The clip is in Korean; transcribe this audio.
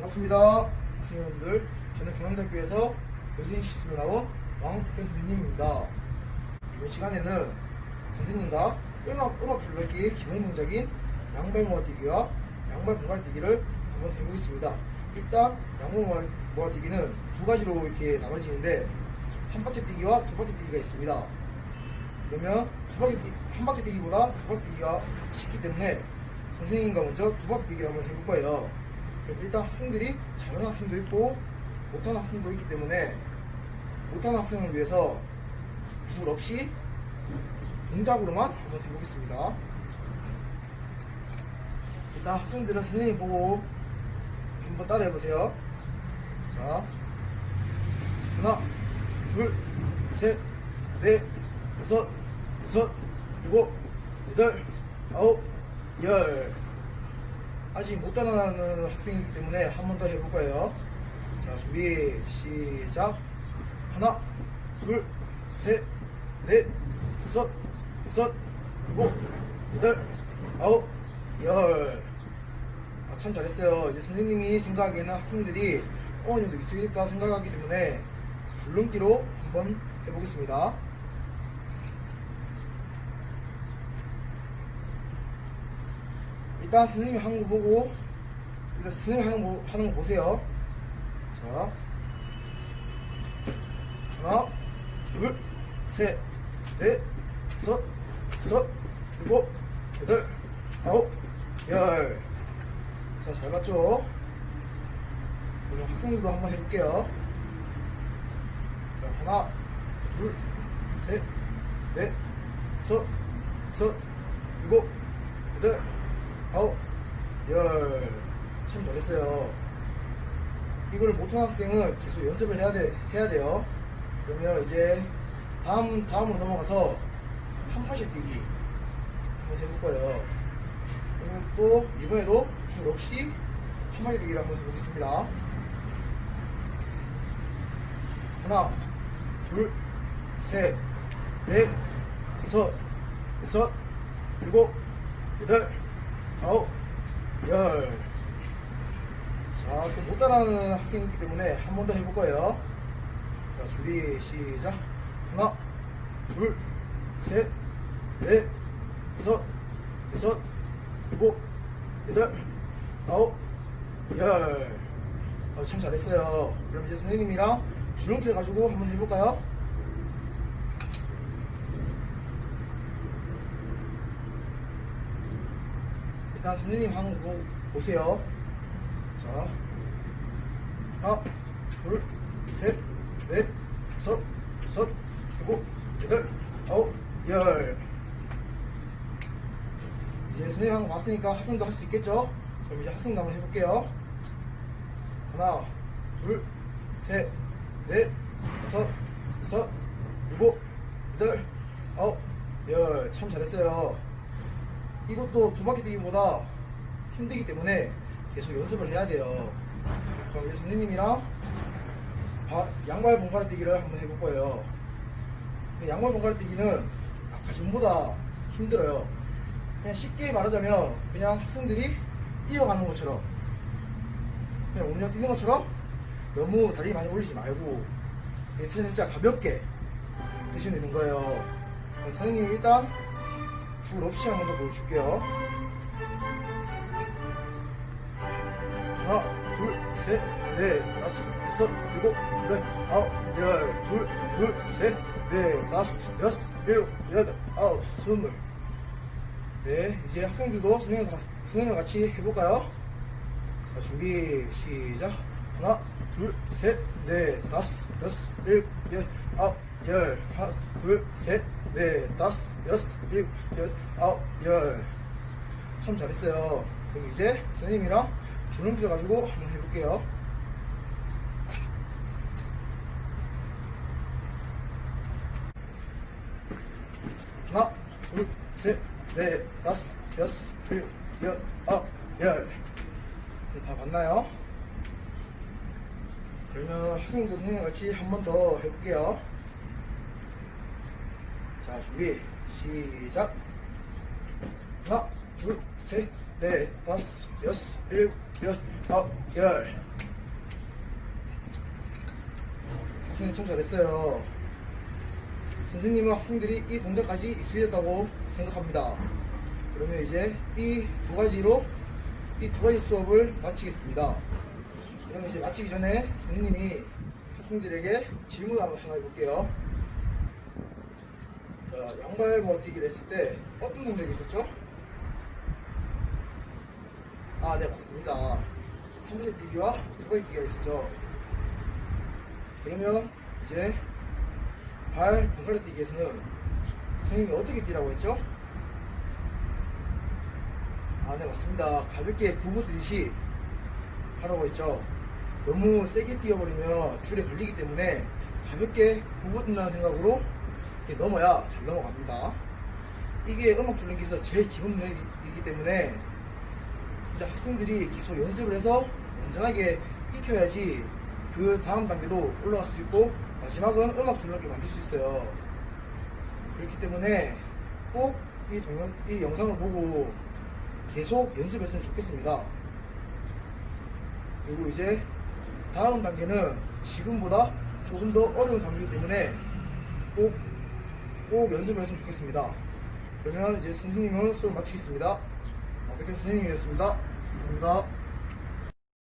반갑습니다. 학생 여러분들. 저는 경남대학교에서 교수님 시스템을 나온 왕특현 선생님입니다. 이번 시간에는 선생님과 음악, 음악 줄넘기 기본 동작인 양발 모아뛰기와 양발 분갈 뛰기를 한번 해보겠습니다. 일단 양발 모아뛰기는 두 가지로 이렇게 나눠지는데 한 박자 뛰기와 두 박자 뛰기가 있습니다. 그러면 두 바퀴 뛰, 한 바퀴 뛰기보다 두 바퀴 뛰기가 쉽기 때문에 선생님과 먼저 두 바퀴 뛰기를 한번 해볼 거예요. 그럼 일단 학생들이 잘하는 학생도 있고 못하는 학생도 있기 때문에 못하는 학생을 위해서 줄 없이 동작으로만 한번 해보겠습니다. 일단 학생들은 선생님 보고 한번 따라해 보세요. 자, 하나, 둘, 셋, 넷, 다섯, 여섯, 일곱, 여덟, 아홉, 열. 아직 못 따라가는 학생이기 때문에 한 번 더 해볼 거예요. 자, 준비, 시작. 하나, 둘, 셋, 넷, 다섯, 여섯, 일곱, 여덟, 아홉, 열. 아, 참 잘했어요. 이제 선생님이 생각하기에는 학생들이 어느 정도 익숙해졌다 생각하기 때문에 줄넘기로 한번 해보겠습니다. 일단 선생님이 하는 거 보고 일단 선생님이 하는 거, 하는 거 보세요. 자, 하나, 둘, 셋, 넷, 다섯, 여섯, 일곱, 여덟, 아홉, 열. 자, 잘 봤죠? 그럼 학생들도 한번 해볼게요. 자, 하나, 둘, 셋, 넷, 다섯, 여섯, 일곱, 여덟, 아홉, 열. 참 잘했어요. 이걸 못하는 학생은 계속 연습을 해야 돼, 해야 돼요. 그러면 이제 다음, 다음으로 넘어가서 한 팔씩 뛰기 한번 해볼 거예요. 그러면 또 이번에도 줄 없이 한 마리 뛰기를 한번 해보겠습니다. 하나, 둘, 셋, 넷, 다섯, 여섯, 일곱, 여덟, 아홉, 열. 자, 또 못 따라하는 학생이기 때문에 한 번 더 해볼 거예요. 자, 준비, 시작. 하나, 둘, 셋, 넷, 다섯, 여섯, 일곱, 여덟, 아홉, 열. 어, 참 잘했어요. 그럼 이제 선생님이랑 줄넘기를 가지고 한번 해볼까요? 일단 선생님 거 보세요. 자, 하나, 둘, 셋, 넷, 다섯, 여섯, 일곱, 여덟, 아홉, 열. 이제 선생님 한거 봤으니까 학생도 할 수 있겠죠? 그럼 이제 학생도 한번 해볼게요. 하나, 둘, 셋, 넷, 다섯, 여섯, 일곱, 여덟, 아홉, 열. 참 잘했어요. 이것도 두 바퀴 뛰기보다 힘들기 때문에 계속 연습을 해야 돼요. 그럼 이제 선생님이랑 바- 양발 번갈아 뛰기를 한번 해볼 거예요. 근데 양발 번갈아 뛰기는 아까 전보다 힘들어요. 그냥 쉽게 말하자면 그냥 학생들이 뛰어가는 것처럼 그냥 오늘 뛰는 것처럼 너무 다리 많이 올리지 말고 살짝 가볍게 해주면 되는 거예요. 그럼 선생님이 일단 줄 없이 한 번 더 보여줄게요. 하나, 둘, 셋, 넷, 다섯, 여섯, 일곱, 여덟, 아홉, 열, 둘, 둘, 셋, 넷, 다섯, 여섯, 일곱, 여덟, 아홉, 스물. 네, 이제 학생들도 선생님, 선생님 같이 해볼까요? 자, 준비, 시작. 하나, 둘, 셋, 넷, 다섯, 여섯, 일곱, 여덟, 아홉, 열. 하나, 둘, 셋, 넷, 다섯, 여섯, 일곱, 여덟, 아홉, 열. 참 잘했어요. 그럼 이제 선생님이랑 줄넘기 가지고 한번 해볼게요. 하나, 둘, 셋, 넷, 다섯, 여섯, 일곱, 여덟, 아홉, 열. 네, 다 봤나요? 그러면 학생도 선생님 같이 한 번 더 해볼게요. 자 준비 시작. 하나 둘셋넷 다섯 여섯 일곱 여덟 아홉 열. 선생님 참 잘했어요. 선생님은 학생들이 이 동작까지 익숙해졌다고 생각합니다. 그러면 이제 이 두 가지로 이 두 가지 수업을 마치겠습니다. 그러면 이제 마치기 전에 선생님이 학생들에게 질문을 하나 해볼게요. 자, 양발 모아뛰기를 했을 때 어떤 동작이 있었죠? 아, 네, 맞습니다. 한 번째 뛰기와 두 번째 뛰기가 있었죠. 그러면 이제 발 분갈래 뛰기에서는 선생님이 어떻게 뛰라고 했죠? 아, 네, 맞습니다. 가볍게 구부 뛰듯이 하라고 했죠. 너무 세게 뛰어버리면 줄에 걸리기 때문에 가볍게 구부 뛴다는 생각으로 이렇게 넘어야 잘 넘어갑니다. 이게 음악 줄넘기에서 제일 기본 능력이기 때문에 이제 학생들이 계속 연습을 해서 완전하게 익혀야지 그 다음 단계도 올라갈 수 있고 마지막은 음악 줄넘기 만들 수 있어요. 그렇기 때문에 꼭 이 동영, 이 영상을 보고 계속 연습했으면 좋겠습니다. 그리고 이제 다음 단계는 지금보다 조금 더 어려운 단계이기 때문에 꼭, 꼭 연습을 했으면 좋겠습니다. 그러면 이제 선생님은 수업 마치겠습니다. 어떻게 선생님이었습니다. 감사합니다.